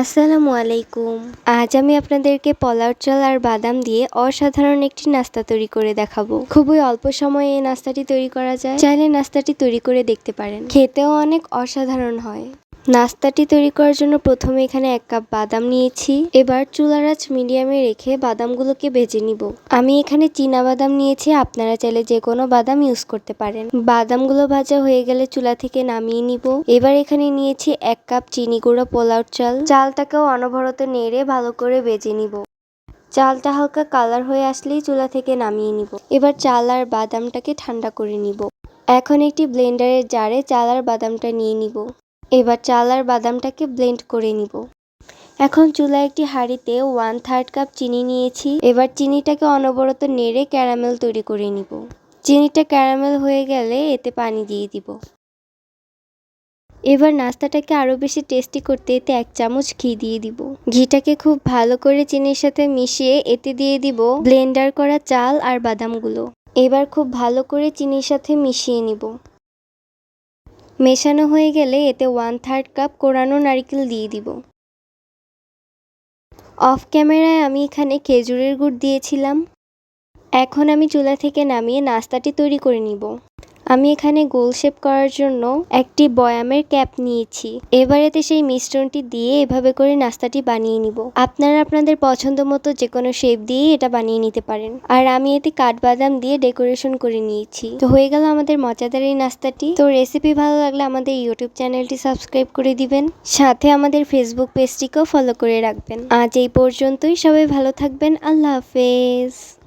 আসসালামু আলাইকুম। আজ আমি আপনাদেরকে পলার চাল আর বাদাম দিয়ে অসাধারণ একটি নাস্তা তৈরি করে দেখাবো। খুবই অল্প সময়ে এই নাস্তাটি তৈরি করা যায়। চাইলে নাস্তাটি তৈরি করে দেখতে পারেন। খেতেও অনেক অসাধারণ হয়। নাস্তাটি তৈরি করার জন্য প্রথমে এখানে এক কাপ বাদাম নিয়েছি। এবার চুলার আঁচ মিডিয়ামে রেখে বাদামগুলোকে ভেজে নিব। আমি এখানে চীনা বাদাম নিয়েছি, আপনারা চাইলে যে কোনো বাদাম ইউজ করতে পারেন। বাদামগুলো ভাজা হয়ে গেলে চুলা থেকে নামিয়ে নিব। এবার এখানে নিয়েছি এক কাপ চিনি গুঁড়ো পোলাও চাল। চালটাকেও অনবরত নেড়ে ভালো করে ভেজে নিব। চালটা হালকা কালার হয়ে আসলেই চুলা থেকে নামিয়ে নিব। এবার চাল আর বাদামটাকে ঠান্ডা করে নিব। এখন একটি ব্লেন্ডারের জারে চাল আর বাদামটা নিয়ে নিব। এবার চাল আর বাদামটাকে ব্লেন্ড করে নিব। এখন চুলায় একটি হাঁড়িতে ওয়ান থার্ড কাপ চিনি নিয়েছি। এবার চিনিটাকে অনবরত নেড়ে ক্যারামেল তৈরি করে নিব। চিনিটা ক্যারামেল হয়ে গেলে এতে পানি দিয়ে দিব। এবার নাস্তাটাকে আরও বেশি টেস্টি করতে এতে এক চামচ ঘি দিয়ে দিব। ঘিটাকে খুব ভালো করে চিনির সাথে মিশিয়ে এতে দিয়ে দিব ব্লেন্ডার করা চাল আর বাদামগুলো। এবার খুব ভালো করে চিনির সাথে মিশিয়ে নিব। মেশানো হয়ে গেলে এতে ওয়ান থার্ড কাপ কোরানো নারিকেল দিয়ে দিব। অফ ক্যামেরায় আমি এখানে খেজুরের গুড় দিয়েছিলাম। এখন আমি চুলা থেকে নামিয়ে নাস্তাটি তৈরি করে নিব। আমি এখানে গোল শেপ করার জন্য একটি বয়ামের ক্যাপ নিয়েছি। এবার এতে সেই মিশ্রণটি দিয়ে এভাবে করে নাস্তাটি বানিয়ে নিব। আপনারা আপনাদের পছন্দ মতো যে কোনো শেপ দিয়ে এটা বানিয়ে নিতে পারেন। আর আমি এতে কাঠবাদাম দিয়ে ডেকোরেশন করে নিয়েছি। তো হয়ে গেল আমাদের মজাদার এই নাস্তাটি। তো রেসিপি ভালো লাগলে আমাদের ইউটিউব চ্যানেলটি সাবস্ক্রাইব করে দিবেন। সাথে আমাদের ফেসবুক পেজটিকেও ফলো করে রাখবেন। আজ এই পর্যন্তই। সবাই ভালো থাকবেন। আল্লাহ হাফেজ।